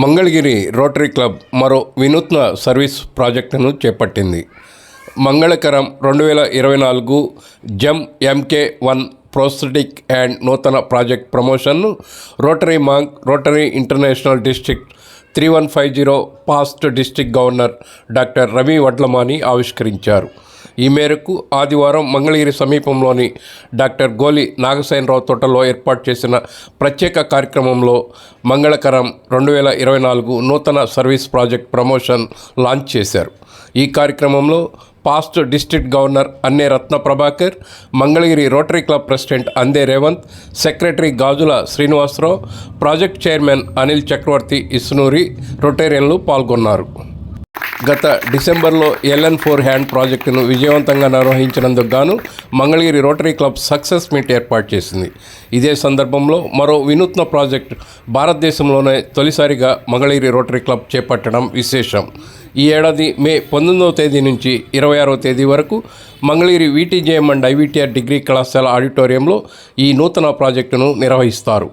Mangalagiri rotary club మరో వినూత్న service ప్రాజెక్టును చేపట్టింది. మంగళకరం రెండు వేల ఇరవై నాలుగు gem MK one prosthetic and నూతన ప్రాజెక్ట్ ప్రమోషన్ను rotary Mang rotary international district three one five zero past district governor doctor Ravi Vadlamani ఆవిష్కరించారు. ఈ మేరకు ఆదివారం మంగళగిరి సమీపంలోని డాక్టర్ గోలి నాగసేనరావు తోటలో ఏర్పాటు చేసిన ప్రత్యేక కార్యక్రమంలో మంగళకరం రెండు వేల ఇరవై నాలుగు నూతన సర్వీస్ ప్రాజెక్ట్ ప్రమోషన్ లాంచ్ చేశారు. ఈ కార్యక్రమంలో past district governor Anne Ratna Prabhakar Mangalagiri rotary club president Ande Revanth secretary Gajula Srinivasarao project chairman Anil Chakravarthi Isnuri రొటేరియన్లు పాల్గొన్నారు. గత డిసెంబర్లో ఎల్ఎన్ ఫోర్ హ్యాండ్ ప్రాజెక్టును విజయవంతంగా నిర్వహించినందుకు గాను Mangalagiri rotary club success meet ఏర్పాటు చేసింది. ఇదే సందర్భంలో మరో వినూత్న ప్రాజెక్ట్ భారతదేశంలోనే తొలిసారిగా మంగళగిరి రోటరీ క్లబ్ చేపట్టడం విశేషం. ఈ ఏడాది మే పంతొమ్మిదవ తేదీ నుంచి ఇరవై ఆరవ తేదీ వరకు Mangalagiri VTJM and IVTR degree కళాశాల ఆడిటోరియంలో ఈ నూతన ప్రాజెక్టును నిర్వహిస్తారు.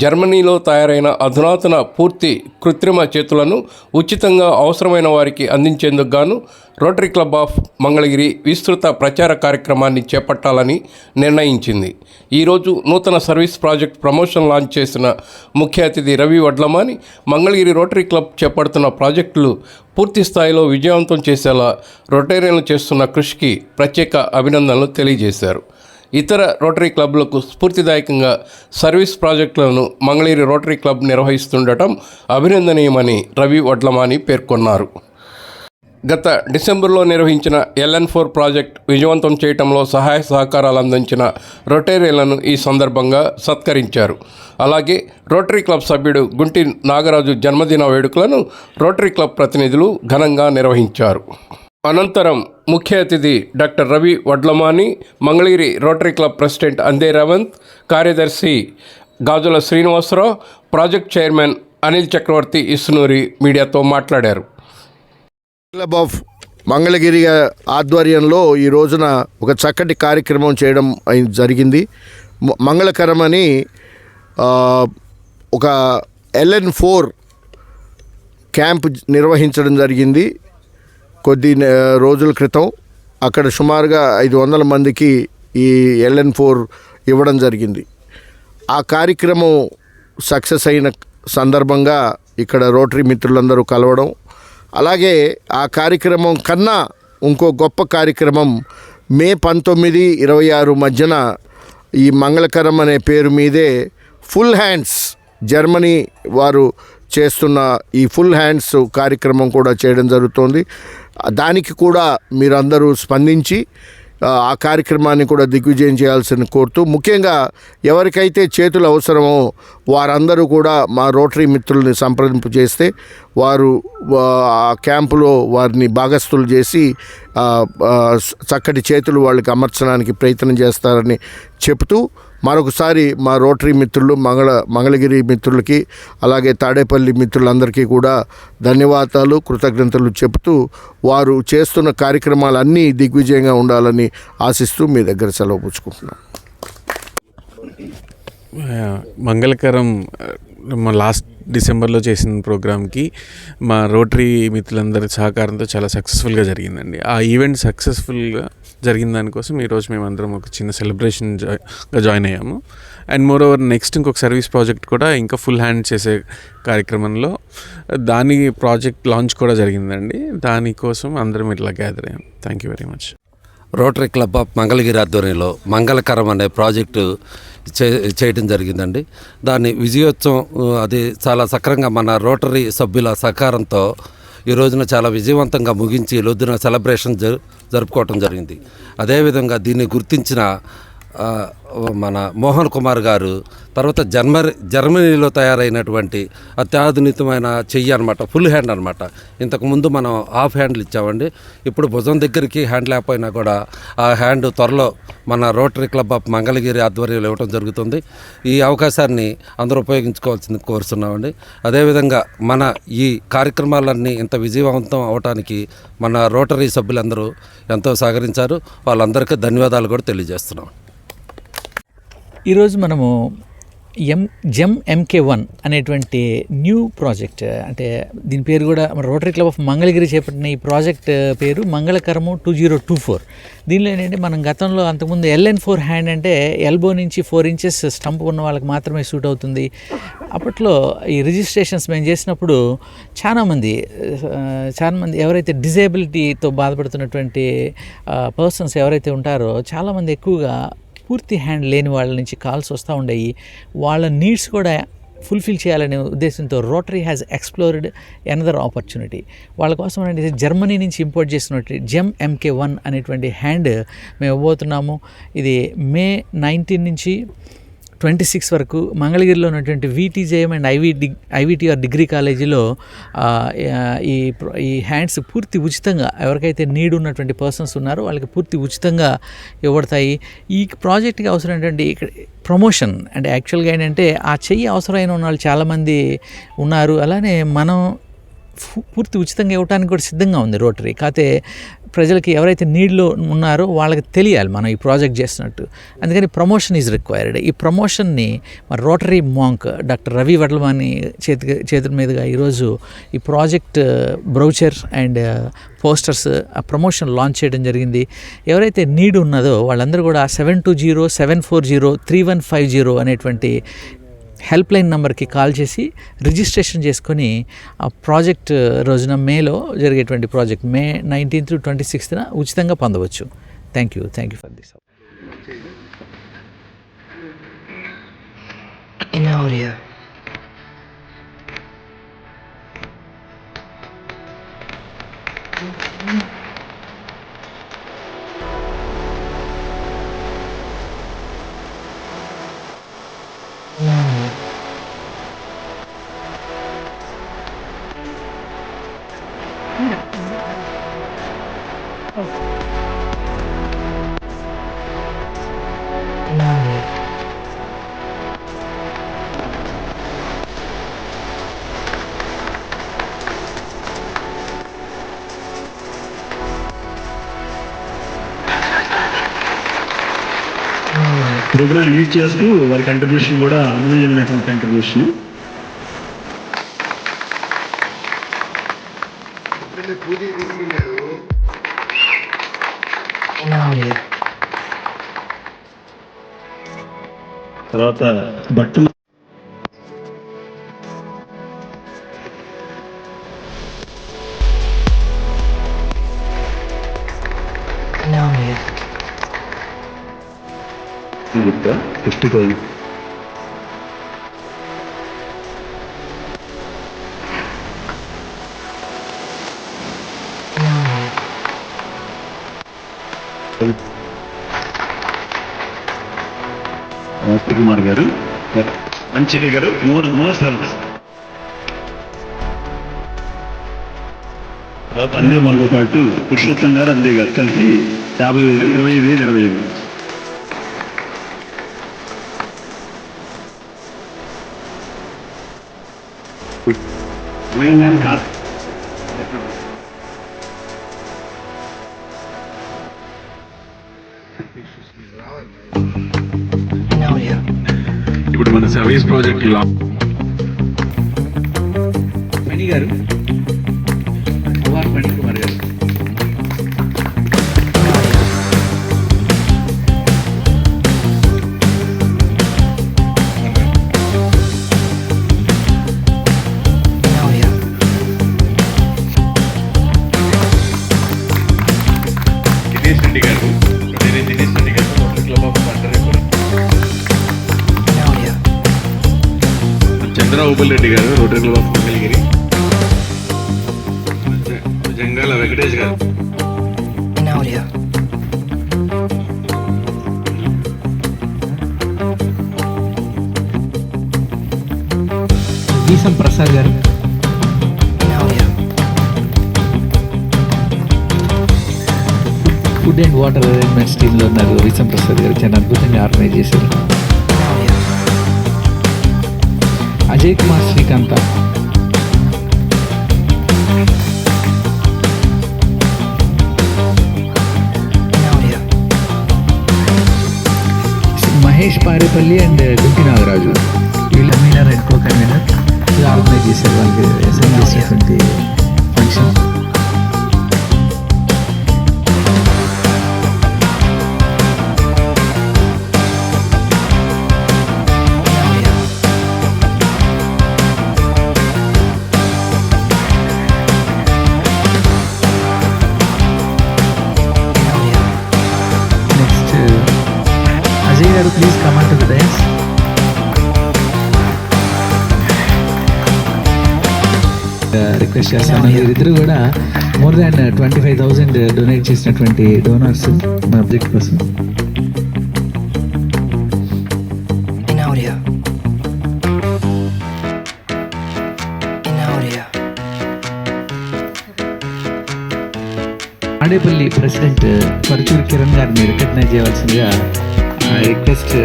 జర్మనీలో తయారైన అధునాతన పూర్తి కృత్రిమ చేతులను ఉచితంగా అవసరమైన వారికి అందించేందుకు గాను రోటరీ క్లబ్ ఆఫ్ మంగళగిరి విస్తృత ప్రచార కార్యక్రమాన్ని చేపట్టాలని నిర్ణయించింది. ఈరోజు నూతన సర్వీస్ ప్రాజెక్ట్ ప్రమోషన్ లాంచ్ చేసిన ముఖ్య అతిథి రవి వడ్లమాని మంగళగిరి రోటరీ క్లబ్ చేపడుతున్న ప్రాజెక్టులు పూర్తి స్థాయిలో విజయవంతం చేసేలా రొటేరియన్లు చేస్తున్న కృషికి ప్రత్యేక అభినందనలు తెలియజేశారు. ఇతర రోటరీ క్లబ్లకు స్ఫూర్తిదాయకంగా సర్వీస్ ప్రాజెక్టులను మంగళగిరి రోటరీ క్లబ్ నిర్వహిస్తుండటం అభినందనీయమని రవి వడ్లమాని పేర్కొన్నారు. గత డిసెంబర్లో నిర్వహించిన ఎల్ఎన్ ఫోర్ ప్రాజెక్ట్ విజయవంతం చేయడంలో సహాయ సహకారాలు అందించిన రొటేరియన్లను ఈ సందర్భంగా సత్కరించారు. అలాగే రోటరీ క్లబ్ సభ్యుడు గుంటి నాగరాజు జన్మదిన వేడుకలను రోటరీ క్లబ్ ప్రతినిధులు ఘనంగా నిర్వహించారు. అనంతరం ముఖ్య అతిథి doctor Ravi Vadlamani Mangalagiri rotary club president Ande Revanth కార్యదర్శి గాజుల శ్రీనివాసరావు ప్రాజెక్ట్ చైర్మన్ అనిల్ చక్రవర్తి ఇస్నూరి మీడియాతో మాట్లాడారు. క్లబ్ ఆఫ్ మంగళగిరి ఆధ్వర్యంలో ఈ రోజున ఒక చక్కటి కార్యక్రమం చేయడం అయి- జరిగింది. మంగళకరమని ఒక ఎల్ఎన్ ఫోర్ క్యాంప్ నిర్వహించడం జరిగింది. కొద్ది రోజుల క్రితం అక్కడ సుమారుగా ఐదు వందల మందికి ఈ ఎల్ఎన్ ఫోర్ ఇవ్వడం జరిగింది. ఆ కార్యక్రమం సక్సెస్ అయిన సందర్భంగా ఇక్కడ రోటరీ మిత్రులందరూ కలవడం అలాగే ఆ కార్యక్రమం కన్నా ఇంకో గొప్ప కార్యక్రమం మే పంతొమ్మిది ఇరవై ఆరు మధ్యన ఈ మంగళకరం అనే పేరు మీదే ఫుల్ హ్యాండ్స్ జర్మనీ వారు చేస్తున్న ఈ ఫుల్ హ్యాండ్స్ కార్యక్రమం కూడా చేయడం జరుగుతోంది. దానికి కూడా మీరందరూ స్పందించి ఆ, కార్యక్రమాన్ని కూడా దిగ్విజయం చేయాల్సిన కోరుతూ ముఖ్యంగా ఎవరికైతే చేతులు అవసరమో వారందరూ కూడా మా రోటరీ మిత్రుల్ని సంప్రదింపు చేస్తే వారు ఆ, క్యాంపులో వారిని భాగస్థులు చేసి చక్కటి చేతులు వాళ్ళకి అమర్చడానికి ప్రయత్నం చేస్తారని చెబుతూ మరొకసారి మా రోటరీ మిత్రులు మంగళ మంగళగిరి మిత్రులకి అలాగే తాడేపల్లి మిత్రులందరికీ కూడా ధన్యవాదాలు కృతజ్ఞతలు చెబుతూ వారు చేస్తున్న కార్యక్రమాలన్నీ దిగ్విజయంగా ఉండాలని ఆశిస్తూ మీ దగ్గర సెలవు పుచ్చుకుంటున్నాను మంగళకరం మా లాస్ట్ డిసెంబర్లో చేసిన ప్రోగ్రామ్కి మా రోటరీ మిత్రులందరి సహకారంతో చాలా సక్సెస్ఫుల్గా జరిగిందండి. ఆ ఈవెంట్ సక్సెస్ఫుల్గా జరిగిన దానికోసం ఈరోజు మేమందరం ఒక చిన్న సెలబ్రేషన్ జాయిన్ అయ్యాము. అండ్ మోర్ ఓవర్ నెక్స్ట్ ఇంకొక సర్వీస్ ప్రాజెక్ట్ కూడా ఇంకా ఫుల్ హ్యాండ్ చేసే కార్యక్రమంలో దాని ప్రాజెక్ట్ లాంచ్ కూడా జరిగిందండి. దానికోసం అందరం ఇట్లా గ్యాదర్ అయ్యాం. Thank you very much rotary club of Mangalagiri ఆధ్వర్యంలో మంగళకరం అనే ప్రాజెక్టు చే చేయడం జరిగిందండి. దాన్ని విజయోత్సవం అది చాలా సక్రంగా మన రోటరీ సభ్యుల సహకారంతో ఈ రోజున చాలా విజయవంతంగా ముగించి ఈ రోజున సెలబ్రేషన్ జరు జరుపుకోవటం జరిగింది. అదేవిధంగా దీన్ని గుర్తించిన మన మోహన్ కుమార్ గారు తర్వాత జర్మనీ జర్మనీలో తయారైనటువంటి అత్యాధునితమైన చెయ్యి అనమాట ఫుల్ హ్యాండ్ అనమాట ఇంతకుముందు మనం హాఫ్ హ్యాండ్లు ఇచ్చామండి. ఇప్పుడు భుజం దగ్గరికి హ్యాండ్ లేకపోయినా కూడా ఆ హ్యాండ్ త్వరలో మన రోటరీ క్లబ్ ఆఫ్ మంగళగిరి ఆధ్వర్యంలో ఇవ్వడం జరుగుతుంది. ఈ అవకాశాన్ని అందరూ ఉపయోగించుకోవాల్సింది కోరుతున్నామండి అదేవిధంగా మన ఈ కార్యక్రమాలన్నీ ఇంత విజయవంతం అవడానికి మన రోటరీ సభ్యులందరూ ఎంతో సహకరించారు. వాళ్ళందరికీ ధన్యవాదాలు కూడా తెలియజేస్తున్నాం. ఈరోజు మనము ఎం జెమ్ ఎంకే వన్ అనేటువంటి న్యూ ప్రాజెక్ట్ అంటే దీని పేరు కూడా మన రోటరీ క్లబ్ ఆఫ్ మంగళగిరి చేపట్టిన ఈ ప్రాజెక్ట్ పేరు Mangalakaram two zero two four దీనిలో ఏంటంటే మనం గతంలో అంతకుముందు ఎల్ఎన్ ఫోర్ హ్యాండ్ అంటే ఎల్బో నుంచి ఫోర్ ఇంచెస్ స్టంప్ ఉన్న వాళ్ళకి మాత్రమే సూట్ అవుతుంది. అప్పట్లో ఈ రిజిస్ట్రేషన్స్ మేము చేసినప్పుడు చాలామంది చాలామంది ఎవరైతే డిజేబిలిటీతో బాధపడుతున్నటువంటి పర్సన్స్ ఎవరైతే ఉంటారో చాలామంది ఎక్కువగా పూర్తి హ్యాండ్ లేని వాళ్ళ నుంచి కాల్స్ వస్తూ ఉండేవి వాళ్ళ నీడ్స్ కూడా ఫుల్ఫిల్ చేయాలనే ఉద్దేశంతో Rotary has explored another opportunity వాళ్ళ కోసం అనేది జర్మనీ నుంచి ఇంపోర్ట్ చేసినటువంటి జెమ్ ఎంకే వన్ అనేటువంటి హ్యాండ్ మేము ఇవ్వబోతున్నాము. ఇది మే నైన్టీన్ నుంచి ట్వంటీ సిక్స్ వరకు మంగళగిరిలో ఉన్నటువంటి VTJM and IV dig IVTR degree కాలేజీలో ఈ ఈ హ్యాండ్స్ పూర్తి ఉచితంగా ఎవరికైతే నీడ్ ఉన్నటువంటి పర్సన్స్ ఉన్నారో వాళ్ళకి పూర్తి ఉచితంగా ఇవ్వబడతాయి. ఈ ప్రాజెక్ట్కి అవసరం ఇక్కడ ప్రమోషన్ అంటే యాక్చువల్గా ఏంటంటే ఆ చెయ్యి అవసరమైన ఉన్న వాళ్ళు చాలామంది ఉన్నారు. అలానే మనం పూర్తి ఉచితంగా ఇవ్వడానికి కూడా సిద్ధంగా ఉంది రోటరీ. కాకపోతే ప్రజలకి ఎవరైతే నీడ్లో ఉన్నారో వాళ్ళకి తెలియాలి మనం ఈ ప్రాజెక్ట్ చేస్తున్నట్టు. అందుకని ప్రమోషన్ ఈజ్ రిక్వైర్డ్. ఈ ప్రమోషన్ని మరి రోటరీ మాంక్ డాక్టర్ రవి వడ్లమాని చేతి చేతుల మీదుగా ఈరోజు ఈ project uh, brochure and uh, posters ఆ ప్రమోషన్ లాంచ్ చేయడం జరిగింది. ఎవరైతే నీడ్ ఉన్నదో వాళ్ళందరూ కూడా seven two zero seven four zero three one five zero అనేటువంటి హెల్ప్ లైన్ నెంబర్కి కాల్ చేసి రిజిస్ట్రేషన్ చేసుకొని ఆ ప్రాజెక్ట్ రోజున మేలో జరిగేటువంటి ప్రాజెక్ట్ మే నైన్టీన్త్ ట్వంటీ సిక్స్త్న ఉచితంగా పొందవచ్చు. Thank you. Thank you for this. In audio. Programme lead చేస్తూ వారి కంట్రిబ్యూషన్ కూడా అమూల్యమైనటువంటి కంట్రిబ్యూషన్. తర్వాత బట్టలు audio. కుమార్ గారు. మంచిది గారు. మూడు మూడు తర్వాత అందే మనతో పాటు పురుషోత్తం గారు అందే గారు కలిసి యాభై వేలు ఇరవై ఐదు వేలు ఇరవై ఐదు వేలు ఉదయం కాదు In audio. ఇప్పుడు మన సర్వీస్ ప్రాజెక్ట్ లా మణి గారు చంద్రబాబుల్ Reddy garu rotary club of Mangalagiri Jangala Venkatesh garu. Veesam Prasad గారు. ఫుడ్ అండ్ వాటర్ అరేంజ్మెంట్స్ టీంలో ఉన్నారు వీసం ప్రసాద్ గారు చాలా అద్భుతంగా ఆర్గనైజ్ చేశారు Ajay Kumar Srikanth In audio. Mahesh Parepalli and Dunki Nagaraju వీళ్ళు కన్వీనర్ అండ్ కో కన్వీనర్ ఇది ఆర్గనైజ్ చేశారు వాళ్ళకి Ajay garu please come and to the dais request చేస్తాను. వీరిద్దరు కూడా more than twenty five thousand donate చేసినటువంటి donors మన project కోసం. ఆడేపల్లి ప్రెసిడెంట్ పరుచూరు కిరణ్ గారిని రికగ్నైజ్ చేయవలసిందిగా రిక్వెస్ట్